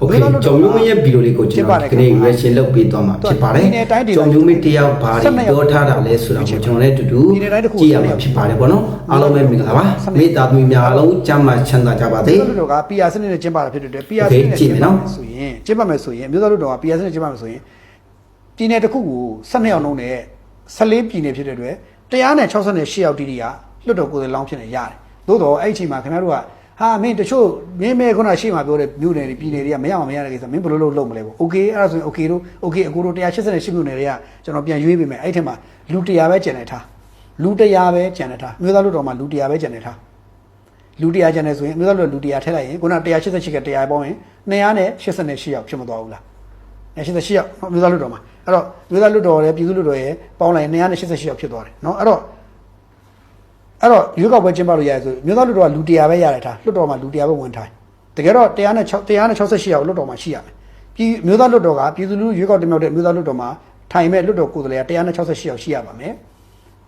โอเคကျွန်တော်တို့ရဲ့ဗီဒီယိုလေးကိုကျွန်တော်ဒီနေ့ reaction လုပ်ပေးသွားမှာဖြစ်ပါတယ်ကျွန်တော်မျိုးမတယောက်ဘာတွေပြောထားတာလဲဆိုတာကိုကျွန်တော်လည်းအတူတူကြည့်ရမှာဖြစ်ပါတယ်ပေါ့နော်အားလုံးပဲမင်္ဂလာပါမိသားစုများအားလုံးကျမ်းမာချမ်းသာကြပါစေ မြို့သားလူတော်က PR စနစ်နဲ့ကျင်းပတာဖြစ်တဲ့အတွက် PR စနစ်နဲ့ကျင်းပမယ်ဆိုရင်ကျင်းပမယ်ဆိုရင်မြို့သားလူတော်က PR စနစ်ကျင်းပမယ်ဆိုရင်ပြည်နယ်တစ်ခုကို12ရောက်နှုန်းနဲ့14ပြည်နယ်ဖြစ်တဲ့အတွက်168ရောက်တိတိကလွတ်တော်ကိုယ်စားလောင်းဖြစ်နေရတယ်သို့တော့အဲ့ဒီအချိန်မှာခင်ဗျားတို့က ဟာမင်းတချို့မင်းမဲခုနရှေ့မှာပြောတဲ့မြို့နယ်တွေပြည်နယ်တွေကမရမှာမရတဲ့ကိစ္စမင်းဘယ်လိုလုပ်လုပ်မလဲပေါ့ Okay အဲ့ဒါဆိုရင် Okay တို့ Okay အကိုတို့188မြို့နယ်တွေကကျွန်တော်ပြန်ရွေးပေးမယ်အဲ့ဒီထဲမှာလူ100ပဲကျန်နေထားလူ100ပဲကျန်နေထားမြို့သားလူတော်မှာလူ100ပဲကျန်နေထားလူ100ကျန်တယ်ဆိုရင်အမျိုးသားလူလူ100ထည့်လိုက်ရင်ခုန188က100ပေါင်းရင်288ရောက်ဖြစ်မသွားဘူးလား188ရောက်နော်အမျိုးသားလူတော်မှာအဲ့တော့အမျိုးသားလူတော်ရဲ့ပြည်သူလူတော်ရဲ့ပေါင်းလိုက်ရင်288ရောက်ဖြစ်သွားတယ်နော်အဲ့တော့ အဲ့တော့ရွေးကောက်ပွဲကျင်းပလို့ရတယ်ဆိုအမျိုးသားလူတော်ကလူ100ပဲရတယ်ထားလွတ်တော်မှာလူ100ပဲဝင်ထိုင်တကယ်တော့106 168ရောက်လွတ်တော်မှာရှိရမယ်ပြည်အမျိုးသားလွတ်တော်ကပြည်သူလူရွေးကောက်တင်မြောက်တဲ့အမျိုးသားလွတ်တော်မှာထိုင်မဲ့လွတ်တော်ကိုယ်စားလှယ်က168ရောက်ရှိရပါမယ်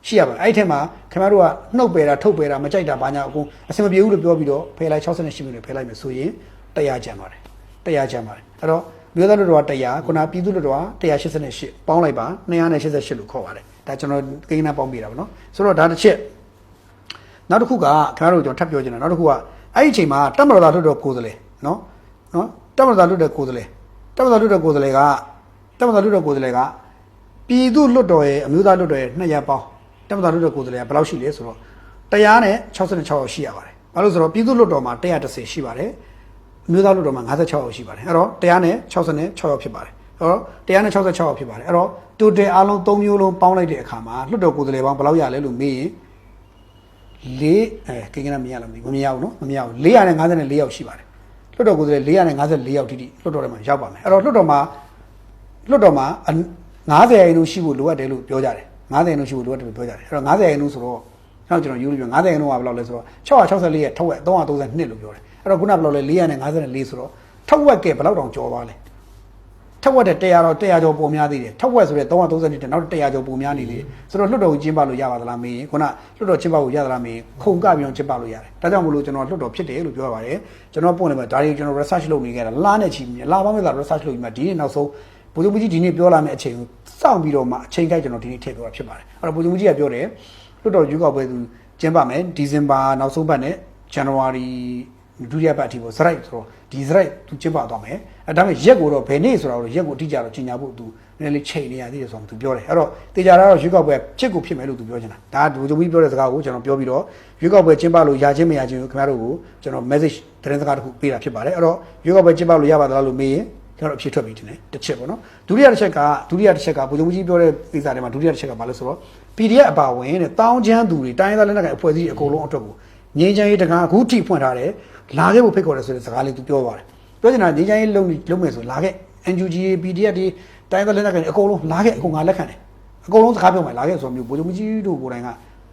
ရှိရပါမယ်အဲ့ဒီထဲမှာခင်ဗျားတို့ကနှုတ်ပယ်တာထုတ်ပယ်တာမကြိုက်တာဘာညာအကုန်အဆင်မပြေဘူးလို့ပြောပြီးတော့ဖယ်လိုက်68မိနစ်ဖယ်လိုက်မယ်ဆိုရင်100ကျန်ပါတယ်100ကျန်ပါတယ်အဲ့တော့မြို့သားလူတော်က100ခုနပြည်သူလူတော်က188ပေါင်းလိုက်ပါ288လို့ခေါ်ပါတယ်ဒါကျွန်တော်ကိန်းနာပေါင်းပြတာပါနော်ဆိုတော့ဒါတစ်ချက် နောက်တစ်ခုကခင်ဗျားတို့ကျွန်တော်ထပ်ပြောချင်တာနောက်တစ်ခုကအဲ့ဒီအချိန်မှာတက်မတော်သားလွတ်တော်ကိုယ်စားလှယ်နော်နော်တက်မတော်သားလွတ်တော်ကိုယ်စားလှယ်တက်မတော်လွတ်တော်ကိုယ်စားလှယ်ကတက်မတော်လွတ်တော်ကိုယ်စားလှယ်ကပြည်သူလွတ်တော်ရဲ့အမျိုးသားလွတ်တော်ရဲ့200ပေါင်းတက်မတော်လွတ်တော်ကိုယ်စားလှယ်ကဘယ်လောက်ရှိလဲဆိုတော့100နဲ့66ရောက်ရှိရပါတယ်။ဘာလို့ဆိုတော့ပြည်သူလွတ်တော်မှာ130ရှိပါတယ်။အမျိုးသားလွတ်တော်မှာ56ရောက်ရှိပါတယ်။အဲ့တော့100နဲ့66ရောက်ဖြစ်ပါတယ်။အဲ့တော့100နဲ့66ရောက်ဖြစ်ပါတယ်။အဲ့တော့တိုတယ်အားလုံး3မျိုးလုံးပေါင်းလိုက်တဲ့အခါမှာလွတ်တော်ကိုယ်စားလှယ်ပေါင်းဘယ်လောက်ရလဲလို့မေးရင် လေးအဲကိန်းကနမရလားမသိဘူးမမြင်ရဘူးနော်မမြင်ရဘူး454ရောက်ရှိပါတယ်လွတ်တော်ကိုယ်စားလှယ်454ရောက်တိတိလွတ်တော်ထဲမှာရောက်ပါမယ်အဲ့တော့လွတ်တော်မှာလွတ်တော်မှာအ90ရာခိုင်နှုန်းရှိဖို့လိုအပ်တယ်လို့ပြောကြတယ်90ရာခိုင်နှုန်းရှိဖို့လိုအပ်တယ်လို့ပြောကြတယ်အဲ့တော့90ရာခိုင်နှုန်းဆိုတော့ကျွန်တော်ကျွန်တော်ယူလို့ပြော90ရာခိုင်နှုန်းကဘယ်လောက်လဲဆိုတော့664ရဲ့ထက်ဝက်332လို့ပြောတယ်အဲ့တော့ခုနကဘယ်လောက်လဲ454ဆိုတော့ထက်ဝက်ကဘယ်လောက်တောင်ကျော်သွားလဲ ထက်ဝက်တဲ့100တော့100ကျော်ပုံများသေးတယ်ထက်ဝက်ဆိုတဲ့330တဲ့နောက်100ကျော်ပုံများနေသေးတယ်ဆိုတော့လွတ်တော်ကိုကျင်းပလို့ရပါသလားမေးရင်ခုနလွတ်တော်ကျင်းပဖို့ရသလားမေးရင်ခုံကပြောင်းကျင်းပလို့ရတယ်ဒါကြောင့်မလို့ကျွန်တော်လွတ်တော်ဖြစ်တယ်လို့ပြောရပါတယ်ကျွန်တော်ပုံနေမှာဒါတွေကျွန်တော် research လုပ်နေခဲ့တာလားနဲ့ချီပြီးလာပါမဲ့သာ research လုပ်ပြီးမှဒီနေ့နောက်ဆုံးဘုရားကြီးဒီနေ့ပြောလာမယ့်အချိန်ကိုစောင့်ပြီးတော့မှအချိန်ကိုက်ကျွန်တော်ဒီနေ့ထည့်ပြောတာဖြစ်ပါတယ်အဲ့တော့ဘုရားကြီးကပြောတယ်လွတ်တော်ရွေးကောက်ပွဲသူကျင်းပမယ်ဒီဇင်ဘာနောက်ဆုံးပတ်နဲ့ဇန်နဝါရီ ဒုတိယပတ်အထိပေါ့ဇရိုက်ဆိုတော့ဒီဇရိုက်သူကျင်းပသွားမယ်အဲဒါပေမဲ့ရက်ကိုတော့ဘယ်နေ့ဆိုတာကိုရက်ကိုတိကျတော့ကြီးညာဖို့သူနည်းနည်းလေးချိန်နေရသေးတယ်ဆိုတော့သူပြောတယ်အဲ့တော့တေချာတာတော့ရွေးကောက်ပွဲဖြစ်ကိုဖြစ်မယ်လို့သူပြောချင်တာဒါဒူဂျုံကြီးပြောတဲ့စကားကိုကျွန်တော်ပြောပြီးတော့ရွေးကောက်ပွဲကျင်းပလို့ရချင်းမရချင်းကိုခင်ဗျားတို့ကိုကျွန်တော် message သတင်းစကားတစ်ခုပေးတာဖြစ်ပါတယ်အဲ့တော့ရွေးကောက်ပွဲကျင်းပလို့ရပါသလားလို့မေးရင်ကျွန်တော်အဖြေထွက်ပြီးတင်တယ်တစ်ချက်ပေါ့နော်ဒုတိယတစ်ချက်ကဒုတိယတစ်ချက်ကဘုံဂျုံကြီးပြောတဲ့ကိစ္စတွေမှာဒုတိယတစ်ချက်ကဘာလဲဆိုတော့ PDF အပါဝင်တဲ့တောင်းချမ်းသူတွေတိုင်းသားလက်နက်ကိုင်အဖွဲ့အစည်းအကုန်လုံးအတွက်ကိုငြိမ်းချမ်းရေးတကားအခုထိဖွင့်ထားတယ် လာခဲ့ဖို့ဖိတ်ခေါ်တယ်ဆိုတဲ့စကားလေးသူပြောပါတယ်ပြောချင်တာငြိမ်းချမ်းရေးလုံးလုံးမယ်ဆိုလာခဲ့ NUG PDF တွေတိုင်းသားလက်နက်ကိုင်အကုန်လုံးလာခဲ့အကုန်ငါလက်ခံတယ်အကုန်လုံးစကားပြောမယ်လာခဲ့ဆိုမျိုးဘုံဂျုံကြီးတို့ကိုယ်တိုင်က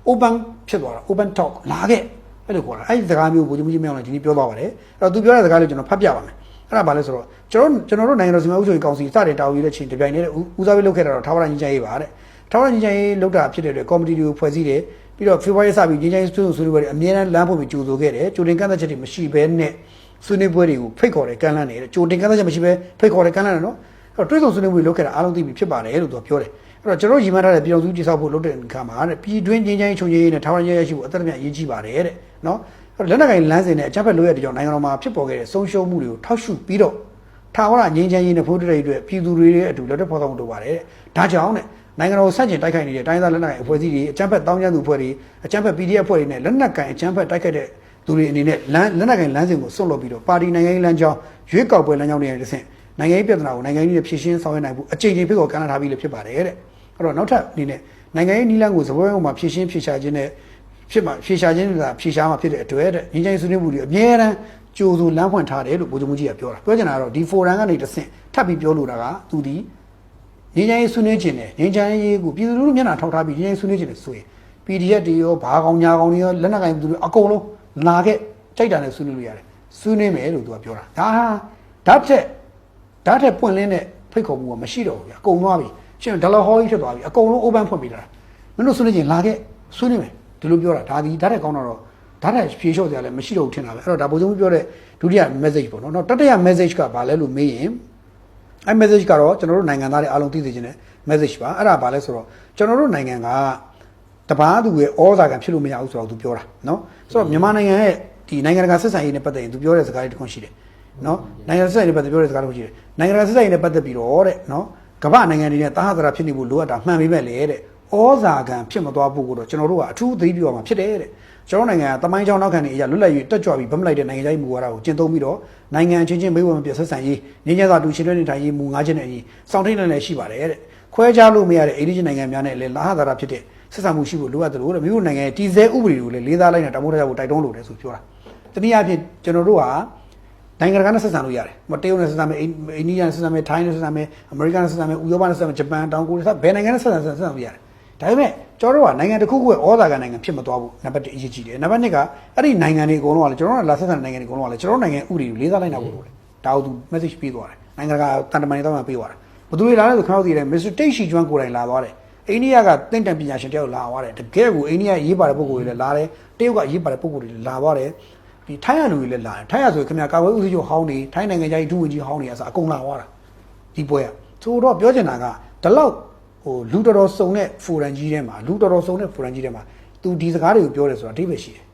open ဖြစ်သွားတာ open talk လာခဲ့အဲ့လိုခေါ်တာအဲ့ဒီစကားမျိုးဘုံဂျုံကြီးမြောင်းလည်းဒီနေ့ပြောသွားပါတယ်အဲ့တော့သူပြောတဲ့စကားလေးကျွန်တော်ဖတ်ပြပါမယ်အဲ့ဒါဘာလဲဆိုတော့ကျွန်တော်ကျွန်တော်တို့နိုင်ငံတော်စီမံအုပ်ချုပ်ရေးကောင်စီစတဲ့တာဝန်ယူတဲ့ချိန်တပြိုင်တည်းဦးစားပေးလုပ်ခဲ့တာတော့ထာဝရညီချမ်းရေးပါတဲ့ထာဝရညီချမ်းရေးလုပ်တာဖြစ်တဲ့အတွက်ကော်မတီတွေကိုဖွဲ့စည်းတယ် ပြီးတော့ဖေဖော်ဝါရီစပြီးညီချမ်းရေးဆွေးနွေးဆွေးနွေးပွဲတွေအမြဲတမ်းလမ်းဖို့ပြီးကြိုဆိုခဲ့တယ်ကြိုတင်ကန့်သက်ချက်တွေမရှိဘဲနဲ့ဆွေးနွေးပွဲတွေကိုဖိတ်ခေါ်တယ်ကန့်လန့်တယ်ကြိုတင်ကန့်သက်ချက်မရှိဘဲဖိတ်ခေါ်တယ်ကန့်လန့်တယ်နော်အဲ့တော့တွဲဆောင်ဆွေးနွေးပွဲလုပ်ခဲ့တာအားလုံးသိပြီဖြစ်ပါတယ်လို့သူကပြောတယ်အဲ့တော့ကျွန်တော်ရည်မှန်းထားတဲ့ပြည်အောင်စုတိဆောက်ဖို့လုပ်တဲ့အခါမှာတဲ့ပြည်တွင်းငြိမ်းချမ်းရေးချုပ်ရေးနဲ့ထာဝရညီချမ်းရေးရှိဖို့အသက်အမြတ်အရေးကြီးပါတယ်တဲ့နော်အဲ့တော့လက်နက်ကင်လမ်းစဉ်နဲ့အကြမ်းဖက်လို့ရတဲ့ကြောင့်နိုင်ငံတော်မှာဖြစ်ပေါ်ခဲ့တဲ့ဆုံးရှုံးမှုတွေကိုထောက်ရှုပြီးတော့ထာဝရငြိမ်းချမ်းရေးနဲ့ဖို့တရေအတွက်ပြည်သူတွေရဲ့အတူလက်တွဲဖော်ဆောင်မှုလုပ်ပါတယ်။ဒါကြောင့်တဲ့ နိုင်ငံတော်ဆန့်ကျင်တိုက်ခိုက်နေတဲ့တိုင်းသားလက်နက်ကိုင်အဖွဲ့အစည်းတွေအကြမ်းဖက်တောင်းကျမ်းသူအဖွဲ့တွေအကြမ်းဖက် PDF အဖွဲ့တွေနဲ့လက်နက်ကင်အကြမ်းဖက်တိုက်ခိုက်တဲ့သူတွေအနေနဲ့လမ်းလက်နက်ကင်လမ်းစဉ်ကိုဆွတ်လွတ်ပြီးတော့ပါတီနိုင်ငံရေးလမ်းကြောင်းရွေးကောက်ပွဲလမ်းကြောင်းတွေနဲ့တဆင့်နိုင်ငံရေးပြဿနာကိုနိုင်ငံရေးနဲ့ဖြေရှင်းဆောင်ရွက်နိုင်ဖို့အကြိမ်ကြိမ်ဖိတ်ခေါ်ကမ်းလှမ်းထားပြီးလည်းဖြစ်ပါတယ်တဲ့။အဲ့တော့နောက်ထပ်အနေနဲ့နိုင်ငံရေးနီးလန်းကိုသဘောရုံမှာဖြေရှင်းဖြေရှာခြင်းနဲ့ဖြစ်မှာဖြေရှာခြင်းကဖြေရှာမှာဖြစ်တဲ့အတွက်တဲ့ငင်းချိုင်းဆွေးနွေးမှုတွေအများအားကြိုးဆိုလမ်းဖွင့်ထားတယ်လို့ဗိုလ်ချုပ်မှုကြီးကပြောတာပြောချင်တာကတော့ဒီဖိုရမ်ကနေတစ်ဆင့်ထပ်ပြီးပြောလိုတာကသူဒီ ငင်းချိုင်းဆွေးနွေးခြင်းနဲ့ငင်းချိုင်းရေးကိုပြည်သူလူထုမျက်နှာထောက်ထားပြီးငင်းချိုင်းဆွေးနွေးခြင်းနဲ့ဆိုရင် PDF တွေရောဘာကောင်ညာကောင်တွေရောလက်နက်ကင်သူတွေအကုန်လုံးလာခဲ့ကြိုက်တာနဲ့ဆွေးနွေးလို့ရတယ်ဆွေးနွေးမယ်လို့သူကပြောတာဒါဟာဓာတ်ထက်ဓာတ်ထက်ပွင့်လင်းတဲ့ဖိတ်ခေါ်မှုကမရှိတော့ဘူးဗျအကုန်သွားပြီရှင်ဒလာဟောကြီးဖြစ်သွားပြီအကုန်လုံး open ဖွင့်ပေးတာမင်းတို့ဆွေးနွေးခြင်းလာခဲ့ဆွေးနွေးမယ်ဒီလိုပြောတာဒါဒီဓာတ်ထက်ကောင်းတော့ဒါတိုင်ဖြေလျှော့ကြလည်းမရှိတော့ဘူးထင်တာပဲအဲ့တော့ဒါပုံစံပြောတဲ့ဒုတိယ message ပေါ့နော်နောက်တတိယ message ကဘာလဲလို့မေးရင် အဲ့ message ကတော့ကျွန်တော်တို့နိုင်ငံသားတွေအားလုံးသိစေချင်တဲ့ message ပါအဲ့ဒါဘာလဲဆိုတော့ကျွန်တော်တို့နိုင်ငံကတပားသူရဲ့ဩဇာကံဖြစ်လို့မရဘူးဆိုတော့သူပြောတာနော်ဆိုတော့မြန်မာနိုင်ငံရဲ့ဒီနိုင်ငံတကာဆက်ဆံရေးနဲ့ပတ်သက်ရင်သူပြောတဲ့စကားလေးတစ်ခုရှိတယ်နော်နိုင်ငံဆက်ဆံရေးနဲ့ပတ်သက်ပြောတဲ့စကားတစ်ခုရှိတယ်နိုင်ငံတကာဆက်ဆံရေးနဲ့ပတ်သက်ပြီးတော့တဲ့နော်ကမ္ဘာနိုင်ငံတွေနဲ့တာဟသရာဖြစ်နေဖို့လိုအပ်တာမှန်ပေမဲ့လေတဲ့ဩဇာကံဖြစ်မသွားဖို့ကိုတော့ကျွန်တော်တို့ကအထူးသတိပြုရမှာဖြစ်တယ်တဲ့ ကျွန်တော်နိုင်ငံကတမိုင်းချောင်းနောက်ခံနေအရာလွတ်လပ်ရေးတက်ကြွပြီးဗတ်မလိုက်တဲ့နိုင်ငံခြားရေးမူဝါဒကိုကျင့်သုံးပြီးတော့နိုင်ငံချင်းချင်းမေးဝမပြဆက်ဆံရေးငြင်းချမ်းသာတူရှင်တွဲနေထိုင်ရေးမူငါးချက်နဲ့အညီစောင့်ထိန်နေလည်းရှိပါတယ်တဲ့ခွဲခြားလို့မရတဲ့အိန္ဒိယနိုင်ငံများနဲ့လည်းလာဟသရာဖြစ်တဲ့ဆက်ဆံမှုရှိဖို့လိုအပ်တယ်လို့တဲ့မြို့နိုင်ငံရဲ့တည်ဆဲဥပဒေကိုလည်းလေးစားလိုက်တဲ့တမိုးတရားကိုတိုက်တွန်းလို့တယ်ဆိုပြောတာတနည်းအားဖြင့်ကျွန်တော်တို့ကနိုင်ငံတကာနဲ့ဆက်ဆံလို့ရတယ်မတရုတ်နဲ့ဆက်ဆံမယ်အိန္ဒိယနဲ့ဆက်ဆံမယ်ထိုင်းနဲ့ဆက်ဆံမယ်အမေရိကန်နဲ့ဆက်ဆံမယ်ဥရောပနဲ့ဆက်ဆံမယ်ဂျပန်တောင်ကိုရီးယားဘယ်နိုင်ငံနဲ့ဆက်ဆံဆက်ဆံလို့ရတယ် ဒါပေမဲ့ကျွန်တော်တို့ကနိုင်ငံတစ်ခုခုရဲ့ဩဇာကနိုင်ငံဖြစ်မသွားဘူးနံပါတ်1အရေးကြီးတယ်နံပါတ်2ကအဲ့ဒီနိုင်ငံတွေအကုန်လုံးကလည်းကျွန်တော်တို့ကလာဆက်ဆံတဲ့နိုင်ငံတွေအကုန်လုံးကလည်းကျွန်တော်တို့နိုင်ငံဥပဒေကိုလေးစားလိုက်တာပို့လို့တယ်ဒါကိုသူ message ပေးသွားတယ်နိုင်ငံတကာတန်တမန်တွေတော့မှပေးသွားတာဘယ်သူတွေလာလဲဆိုခဏသိတယ် Mr. တိတ်ရှိကျွမ်းကိုယ်တိုင်လာသွားတယ်အိန္ဒိယကတင့်တန်ပညာရှင်တယောက်လာသွားတယ်တကယ်ကိုအိန္ဒိယရေးပါတဲ့ပုံကိုယ်တွေလည်းလာတယ်တရုတ်ကရေးပါတဲ့ပုံကိုယ်တွေလည်းလာသွားတယ်ဒီထိုင်းရလူတွေလည်းလာတယ်ထိုင်းရဆိုရင်ခင်ဗျာကာဝေးဦးစီးချုပ်ဟောင်းနေထိုင်းနိုင်ငံသားကြီးဒုဝန်ကြီးဟောင်းနေအစားအကုန်လာသွားတာဒီပွဲကဆိုတော့ပြောချင်တာကဒီလောက်ဟို လူတော်တော်စုံတဲ့ဖိုရန်ကြီးထဲမှာလူတော်တော်စုံတဲ့ဖိုရန်ကြီးထဲမှာသူဒီစကားတွေကိုပြောတယ်ဆိုတာအဓိပ္ပာယ်ရှိတယ်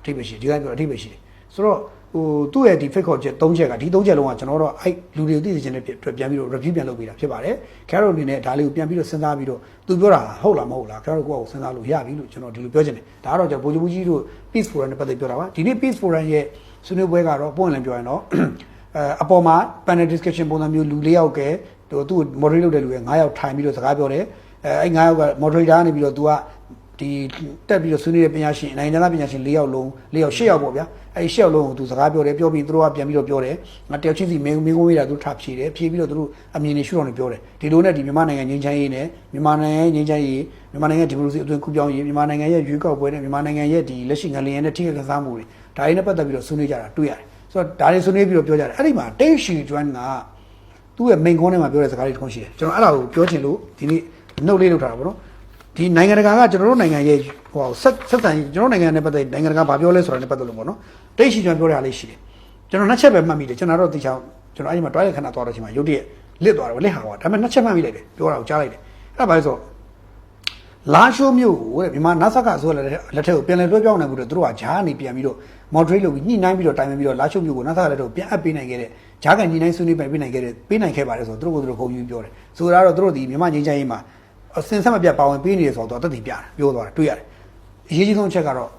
အဓိပ္ပာယ်ရှိတယ်ဒီကပြောအဓိပ္ပာယ်ရှိတယ်ဆိုတော့ဟိုသူ့ရဲ့ဒီ fake call ချက်၃ချက်ကဒီ၃ချက်လုံးကကျွန်တော်တို့အဲ့လူတွေသိသိချင်းနဲ့ပြန်ပြီးတော့ review ပြန်လုပ်ပေးတာဖြစ်ပါတယ်။ Carol အနေနဲ့ဒါလေးကိုပြန်ပြီးတော့စဉ်းစားပြီးတော့သူပြောတာဟုတ်လားမဟုတ်လား Carol ကိုယ့်ကိုစဉ်းစားလို့ရပြီလို့ကျွန်တော်ဒီလိုပြောချင်တယ်။ဒါကတော့ကျွန်တော်ဗိုလ်ချုပ်မှုကြီးတို့ Peace Forum နဲ့ပတ်သက်ပြောတာပါ။ဒီနေ့ Peace Forum ရဲ့ဆွေးနွေးပွဲကတော့ပုံရင်လည်းပြောရင်တော့အဲအပေါ်မှာ panel discussion ပုံစံမျိုးလူ၄ယောက်ကဲ ဟိုသူ့ moderate လုပ်တဲ့လူရဲ့၅ယောက်ထိုင်ပြီးတော့စကားပြောတယ်။အဲအဲ့၅ယောက်က moderator ကနေပြီးတော့ तू ကဒီတက်ပြီးတော့ဆွေးနွေးတဲ့ပညာရှင်နိုင်ငံသားပညာရှင်၄ယောက်လုံး၄ယောက်၈ယောက်ပေါ့ဗျာအဲဒီ၈ယောက်လုံးကိုသူစကားပြောတယ်ပြောပြီးသူတို့ကပြန်ပြီးတော့ပြောတယ်ငါတယောက်ချင်းစီမင်းမင်းကုန်းဝေးတာသူထားဖြေတယ်ဖြေပြီးတော့သူတို့အမြင်တွေရှုတော်နေပြောတယ်ဒီလိုနဲ့ဒီမြန်မာနိုင်ငံငြိမ်းချမ်းရေးနဲ့မြန်မာနိုင်ငံရဲ့ငြိမ်းချမ်းရေးမြန်မာနိုင်ငံဒီမိုကရေစီအသွင်ကူးပြောင်းရေးမြန်မာနိုင်ငံရဲ့ရွေးကောက်ပွဲနဲ့မြန်မာနိုင်ငံရဲ့ဒီလက်ရှိငလျင်နဲ့ထိခိုက်ကစားမှုတွေဒါတွေနဲ့ပတ်သက်ပြီးတော့ဆွေးနွေးကြတာတွေ့ရတယ်ဆိုတော့ဒါတွေဆွေးနွေးပြီးတော့ပြောကြတယ်အဲ့ဒီမှာတိတ်ရှီကျွမ်းက သူ့ရဲ့မိန်ကုန်းထဲမှာပြောတဲ့စကားတွေတစ်ခုရှိတယ်ကျွန်တော်အဲ့ဒါကိုပြောချင်လို့ဒီနေ့နှုတ်လေးလုပ်ထားတာပေါ့နော်ဒီနိုင်ငံတကာကကျွန်တော်တို့နိုင်ငံရဲ့ဟိုဆက်ဆက်ဆံရေးကျွန်တော်တို့နိုင်ငံနဲ့ပတ်သက်နိုင်ငံတကာဘာပြောလဲဆိုတာနဲ့ပတ်သက်လို့ပေါ့နော်တိတ်ရှိကျွန်တော်ပြောရလေးရှိတယ်ကျွန်တော်နှစ်ချက်ပဲမှတ်မိတယ်ကျွန်တော်တော့တိချောင်းကျွန်တော်အဲ့ဒီမှာတွားရခဏသွားတော့ချိန်မှာရုတ်တရက်လစ်သွားတယ်လစ်ဟာသွားဒါပေမဲ့နှစ်ချက်မှတ်မိလိုက်တယ်ပြောတာကိုကြားလိုက်တယ်အဲ့ဒါဘာလဲဆိုတော့လာရှိုးမျိုးကိုတဲ့မြန်မာနာဆကဆိုလက်လက်ထက်ကိုပြန်လည်လွှဲပြောင်းနိုင်မှုတော့သူတို့ကဂျားကနေပြန်ပြီးတော့ moderate လုပ်ပြီးညှိနှိုင်းပြီးတော့တိုင်ပင်ပြီးတော့လာရှိုးမျိုးကိုနာဆကလက်ထက်ကိုပြန်အပ်ပေးနိုင်ခဲ့တဲ့ ဂျားကန်ညှိနှိုင်းဆွေးနွေးပိုင်ပေးနိုင်ခဲ့တဲ့ပေးနိုင်ခဲ့ပါတယ်ဆိုတော့သူတို့ကသူတို့ဂုဏ်ယူပြောတယ်ဆိုတာတော့သူတို့ဒီမြန်မာငြိမ်းချမ်းရေးမှာအစင်ဆက်မပြတ်ပါဝင်ပေးနေရဆိုတော့တက်တည်ပြတာပြောသွားတာတွေ့ရတယ်အရေးကြီးဆုံးအချက်ကတော့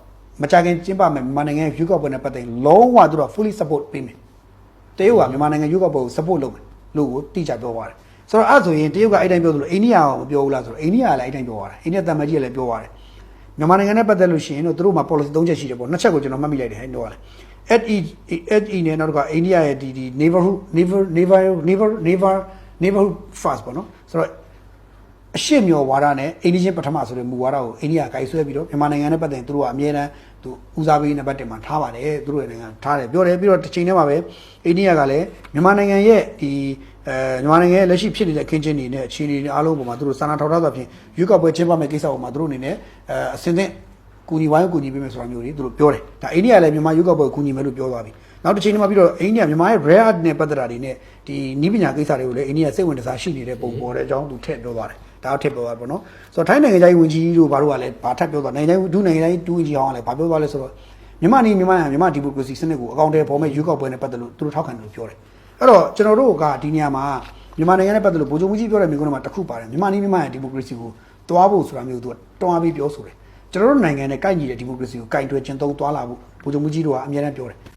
မကြခင်ကျင်းပမယ်မြန်မာနိုင်ငံရဲ့ view ကောက်ပွဲနဲ့ပတ်သက်ရင်လုံးဝသူတို့ fully support ပေးမယ်တရုတ်ကမြန်မာနိုင်ငံ view ကောက်ပွဲကို support လုပ်မယ်လို့ကိုတိကျပြောသွားတယ်ဆိုတော့အဲ့ဆိုရင်တရုတ်ကအဲ့တိုင်းပြောသလိုအိန္ဒိယကမပြောဘူးလားဆိုတော့အိန္ဒိယကလည်းအဲ့တိုင်းပြောသွားတယ်အိန္ဒိယတမန်ကြီးကလည်းပြောသွားတယ်မြန်မာနိုင်ငံနဲ့ပတ်သက်လို့ရှိရင်တော့သူတို့မှာ policy ၃ချက်ရှိတယ်ပေါ့နှစ်ချက်ကိုကျွန်တော်မှတ်မိလိုက်တယ်ဟဲ့တော့လေ HE HE နဲ့နောက်တစ်ခါအိန္ဒိယရဲ့ဒီဒီ neighborhood neighbor neighbor neighbor neighbor neighborhood first ပေါ့နော်ဆိုတော့အရှိမျောဝါဒနဲ့အိန္ဒိယပထမဆိုတဲ့မူဝါဒကိုအိန္ဒိယကိုင်ဆွဲပြီးတော့မြန်မာနိုင်ငံနဲ့ပတ်သက်ရင်သူတို့ကအမြဲတမ်းသူဦးစားပေးနံပါတ်1မှာထားပါတယ်သူတို့ရဲ့နိုင်ငံထားတယ်ပြောတယ်ပြီးတော့တစ်ချိန်တည်းမှာပဲအိန္ဒိယကလည်းမြန်မာနိုင်ငံရဲ့ဒီအဲမြန်မာနိုင်ငံရဲ့လက်ရှိဖြစ်နေတဲ့အခင်းချင်းတွေနဲ့အခြေအနေတွေအားလုံးပေါ်မှာသူတို့စာနာထောက်ထားသဖြင့်ရွေးကောက်ပွဲကျင်းပမယ့်ကိစ္စပေါ်မှာသူတို့အနေနဲ့အဲအစင်းသင့် ကူညီဝိုင်းကူညီပေးမယ်ဆိုတာမျိုးတွေသူတို့ပြောတယ်ဒါအိန္ဒိယလည်းမြန်မာရွေးကောက်ပွဲကိုကူညီမယ်လို့ပြောသွားပြီနောက်တစ်ချိန်တည်းမှာပြီးတော့အိန္ဒိယမြန်မာရဲ့ rare art နဲ့ပတ်သက်တာတွေနဲ့ဒီနီးပညာကိစ္စတွေကိုလည်းအိန္ဒိယစိတ်ဝင်စားရှိနေတဲ့ပုံပေါ်တဲ့အကြောင်းသူထည့်ပြောသွားတယ်ဒါတော့ထည့်ပြောသွားပါတော့ဆိုတော့ထိုင်းနိုင်ငံသားဝင်ကြီးတို့ဘာလို့ကလည်းဘာထပ်ပြောသွားနိုင်ငံဒုနိုင်ငံသားဒုဝင်ကြီးဟောင်းကလည်းဘာပြောသွားလဲဆိုတော့မြန်မာနေမြန်မာမြန်မာဒီမိုကရေစီစနစ်ကိုအကောင့်ထဲပေါ်မဲ့ရွေးကောက်ပွဲနဲ့ပတ်သက်လို့သူတို့ထောက်ခံတယ်လို့ပြောတယ်အဲ့တော့ကျွန်တော်တို့ကဒီနေရာမှာမြန်မာနိုင်ငံနဲ့ပတ်သက်လို့ဗိုလ်ချုပ်မှုကြီးပြောတဲ့မျိုးကမှတစ်ခုပါတယ်မြန်မာနေမြန်မာရဲ့ဒီမိုကရေစီကိုတွားဖို့ဆိုတာမျိုးသူကတွားပြီးပြောဆိုတယ် ကျွန်တော်တို့နိုင်ငံနဲ့ကိုက်ညီတဲ့ဒီမိုကရေစီကိုကင်တွယ်ကျင့်သုံးသွားလာဖို့ဗိုလ်ချုပ်မှုကြီးတို့ကအများအားပြောတယ်